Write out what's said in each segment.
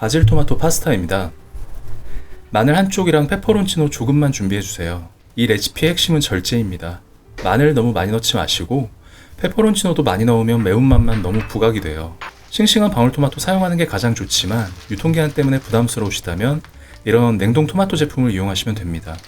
바질 토마토 파스타입니다. 마늘 한 쪽이랑 페퍼론치노 조금만 준비해주세요. 이 레시피의 핵심은 절제입니다. 마늘 너무 많이 넣지 마시고 페퍼론치노도 많이 넣으면 매운맛만 너무 부각이 돼요. 싱싱한 방울토마토 사용하는 게 가장 좋지만 유통기한 때문에 부담스러우시다면 이런 냉동 토마토 제품을 이용하시면 됩니다.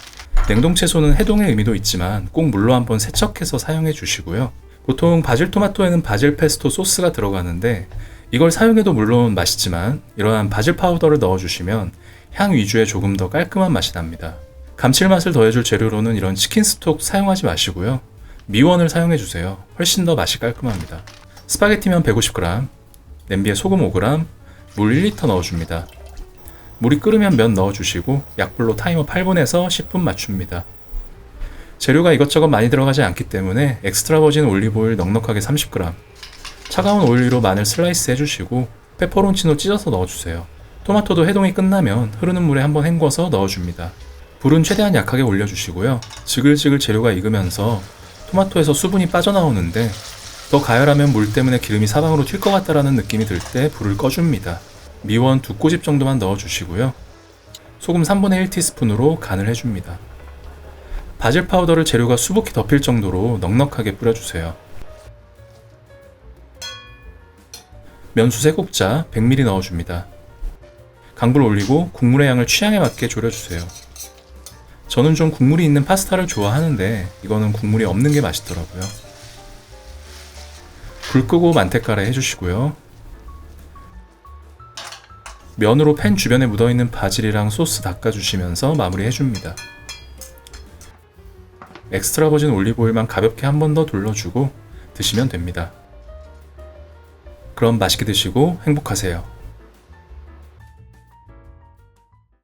냉동 채소는 해동의 의미도 있지만 꼭 물로 한번 세척해서 사용해 주시고요. 보통 바질 토마토에는 바질 페스토 소스가 들어가는데 이걸 사용해도 물론 맛있지만 이러한 바질 파우더를 넣어주시면 향 위주의 조금 더 깔끔한 맛이 납니다. 감칠맛을 더해줄 재료로는 이런 치킨 스톡 사용하지 마시고요. 미원을 사용해 주세요. 훨씬 더 맛이 깔끔합니다. 스파게티면 150g, 냄비에 소금 5g, 물 1리터 넣어줍니다. 물이 끓으면 면 넣어주시고 약불로 타이머 8분에서 10분 맞춥니다. 재료가 이것저것 많이 들어가지 않기 때문에 엑스트라 버진 올리브오일 넉넉하게 30g, 차가운 오일 위로 마늘 슬라이스 해주시고 페퍼론치노 찢어서 넣어주세요. 토마토도 해동이 끝나면 흐르는 물에 한번 헹궈서 넣어줍니다. 불은 최대한 약하게 올려주시고요. 지글지글 재료가 익으면서 토마토에서 수분이 빠져나오는데 더 가열하면 물 때문에 기름이 사방으로 튈 것 같다라는 느낌이 들 때 불을 꺼줍니다. 미원 두 꼬집 정도만 넣어주시고요. 소금 3분의 1티스푼으로 간을 해줍니다. 바질 파우더를 재료가 수북히 덮일 정도로 넉넉하게 뿌려주세요. 면수 3국자 100ml 넣어줍니다. 강불 올리고 국물의 양을 취향에 맞게 졸여주세요. 저는 좀 국물이 있는 파스타를 좋아하는데 이거는 국물이 없는 게 맛있더라고요. 불 끄고 만테카레 해주시고요. 면으로 팬 주변에 묻어있는 바질이랑 소스 닦아주시면서 마무리 해줍니다. 엑스트라 버진 올리브오일만 가볍게 한 번 더 둘러주고 드시면 됩니다. 그럼 맛있게 드시고 행복하세요.